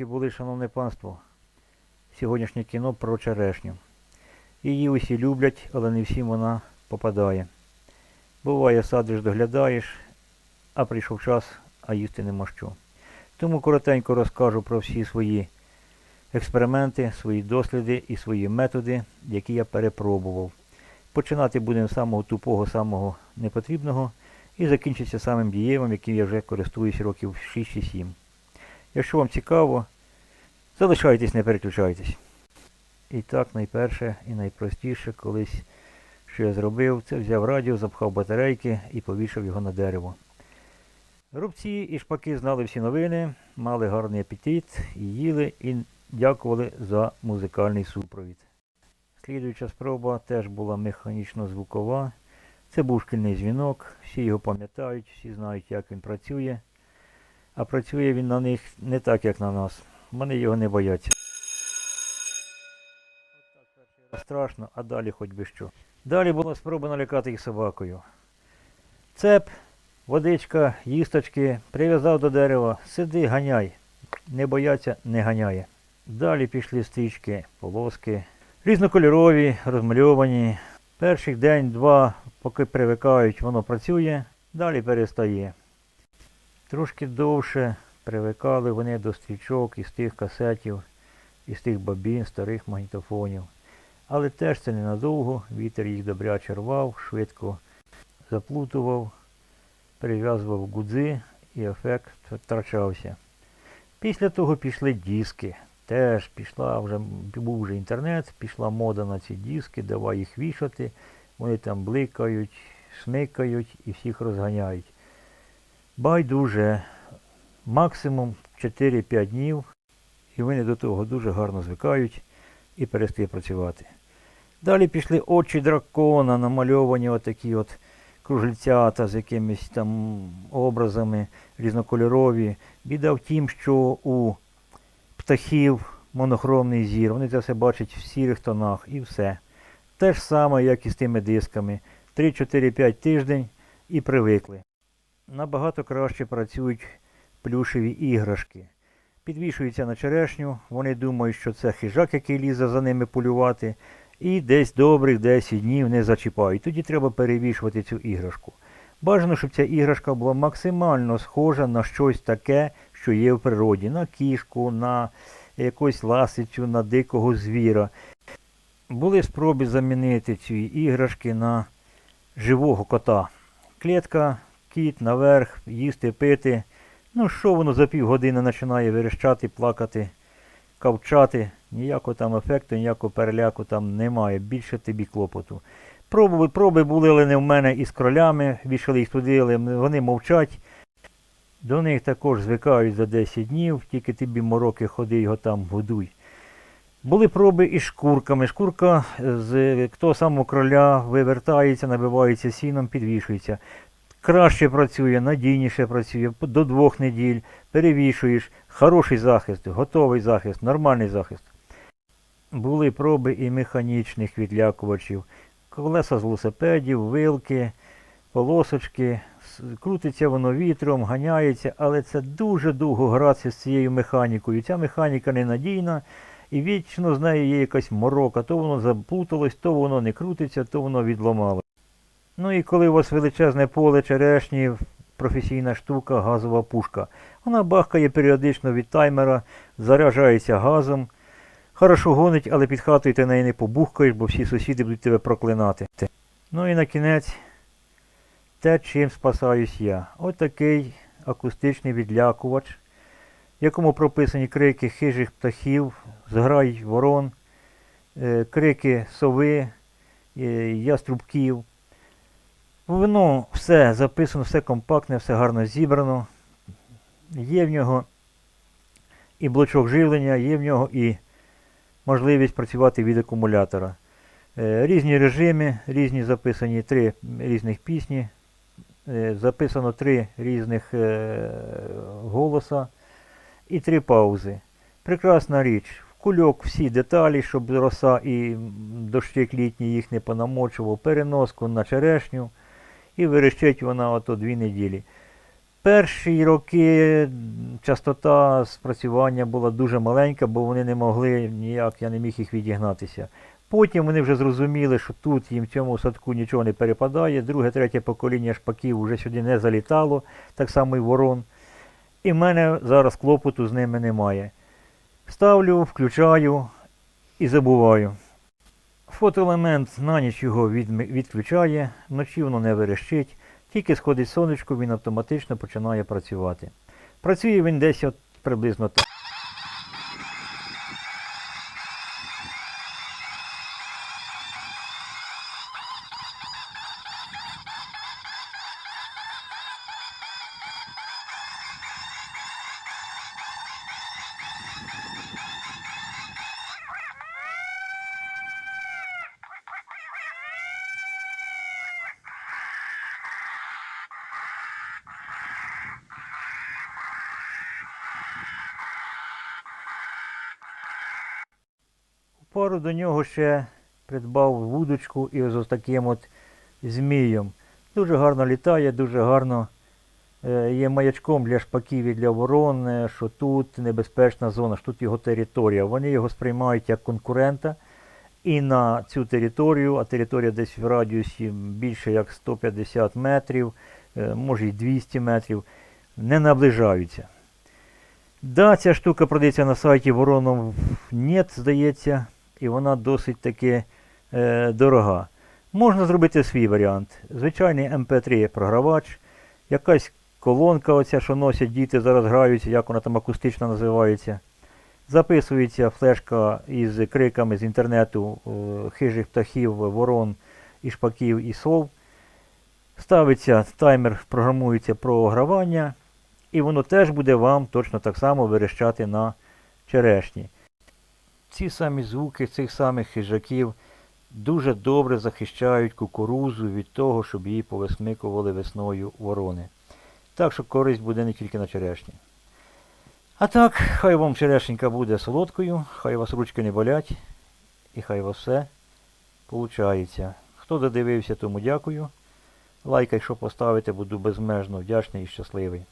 зйомки були, шановне панство. Сьогоднішнє кіно про черешню. Її усі люблять, але не всім вона попадає. Буває, садиш, доглядаєш, а прийшов час, а їсти нема що. Тому коротенько розкажу про всі свої експерименти, свої досліди і свої методи, які я перепробував. Починати будемо з самого тупого, самого непотрібного і закінчиться самим дієвим, яким я вже користуюсь років 6 чи 7. Якщо вам цікаво, залишайтесь, не переключайтесь. І так, найперше і найпростіше колись, що я зробив, це взяв радіо, запхав батарейки і повішав його на дерево. Рубці і шпаки знали всі новини, мали гарний апетит, і їли і дякували за музикальний супровід. Слідуюча спроба теж була механічно-звукова. Це був шкільний дзвінок, всі його пам'ятають, всі знають, як він працює. А працює він на них не так, як на нас. Вони його не бояться. Страшно, а далі хоч би що. Далі була спроба налякати їх собакою. Цеп, водичка, їсточки, прив'язав до дерева, сиди, ганяй. Не бояться, не ганяє. Далі пішли стрічки, полоски, різнокольорові, розмальовані. Перших день-два, поки привикають, воно працює, далі перестає. Трошки довше привикали вони до стрічок із тих касетів, із тих бабін, старих магнітофонів. Але теж це ненадовго, вітер їх добряче рвав, швидко заплутував, прив'язував гудзи і ефект втрачався. Після того пішли диски. Теж пішла вже, був вже інтернет, пішла мода на ці диски, давай їх вішати, вони там бликають, смикають і всіх розганяють. Байдуже, максимум 4-5 днів, і вони до того дуже гарно звикають і перестає працювати. Далі пішли очі дракона, намальовані отакі от кружельцята з якимись там образами різнокольорові. Біда в тім, що у птахів монохромний зір, вони це все бачать в сірих тонах і все. Те ж саме, як і з тими дисками. 3-4-5 тиждень і привикли. Набагато краще працюють плюшеві іграшки. Підвішуються на черешню, вони думають, що це хижак, який лізе за ними полювати, і десь добрих 10 днів не зачіпають. Тоді треба перевішувати цю іграшку. Бажано, щоб ця іграшка була максимально схожа на щось таке, що є в природі, на кішку, на якусь ласицю, на дикого звіра. Були спроби замінити ці іграшки на живого кота. Клітка, кіт наверх, їсти, пити. Ну що воно за півгодини починає верещати, плакати, кавчати. Ніякого там ефекту, ніякого переляку там немає. Більше тобі клопоту. Проби, проби були, але не в мене із кролями, вішали їх туди, але вони мовчать. До них також звикають за 10 днів, тільки тобі мороки ходи, його там годуй. Були проби із шкурками. Шкурка з того самого кроля вивертається, набивається сіном, підвішується. Краще працює, надійніше працює, до двох неділь, перевішуєш, хороший захист, готовий захист, нормальний захист. Були проби і механічних відлякувачів, колеса з велосипедів, вилки, полосочки, крутиться воно вітром, ганяється, але це дуже довго гратися з цією механікою. Ця механіка ненадійна і вічно з нею є якась морока, то воно заплуталось, то воно не крутиться, то воно відломало. Ну і коли у вас величезне поле черешні, професійна штука, газова пушка. Вона бахкає періодично від таймера, заряджається газом. Хорошо гонить, але під хатою ти неї не побухкаєш, бо всі сусіди будуть тебе проклинати. Ну і на кінець, те, чим спасаюсь я. Ось такий акустичний відлякувач, в якому прописані крики хижих птахів, зграй ворон, е, крики сови, е, яструбків. Воно все записано, все компактне, все гарно зібрано. Є в нього і блочок живлення, є в нього і можливість працювати від акумулятора. Е, Різні режими, різні записані три різних пісні, е, записано три різних е, голоса і три паузи. Прекрасна річ. В кульок всі деталі, щоб роса і дощик літній їх не понамочував, переноску на черешню і верещить вона ото дві неділі. Перші роки частота спрацювання була дуже маленька, бо вони не могли ніяк, я не міг їх відігнатися. Потім вони вже зрозуміли, що тут їм в цьому садку нічого не перепадає. Друге, третє покоління шпаків вже сюди не залітало, так само і ворон. І в мене зараз клопоту з ними немає. Ставлю, включаю і забуваю. Фотоелемент на ніч його відключає, вночі воно не верещить. Тільки сходить сонечко, він автоматично починає працювати. Працює він десь от приблизно так. Пару до нього ще придбав вудочку і ось таким от змієм. Дуже гарно літає, дуже гарно е, є маячком для шпаків і для ворон, що тут небезпечна зона, що тут його територія. Вони його сприймають як конкурента. І на цю територію, а територія десь в радіусі більше як 150 метрів, е, може й 200 метрів, не наближаються. Да, ця штука продається на сайті Воронов нет, здається, і вона досить таки е, дорога. Можна зробити свій варіант. Звичайний MP3 програвач, якась колонка, оця, що носять діти, зараз граються, як вона там акустично називається. Записується флешка із криками з інтернету е, хижих птахів, ворон, і шпаків, і сов. Ставиться таймер, програмується програвання, і воно теж буде вам точно так само верещати на черешні. Ці самі звуки цих самих хижаків дуже добре захищають кукурузу від того, щоб її повисмикували весною ворони. Так що користь буде не тільки на черешні. А так, хай вам черешенька буде солодкою, хай вас ручки не болять, і хай у вас все получається. Хто додивився, тому дякую. Лайк, якщо поставите, буду безмежно вдячний і щасливий.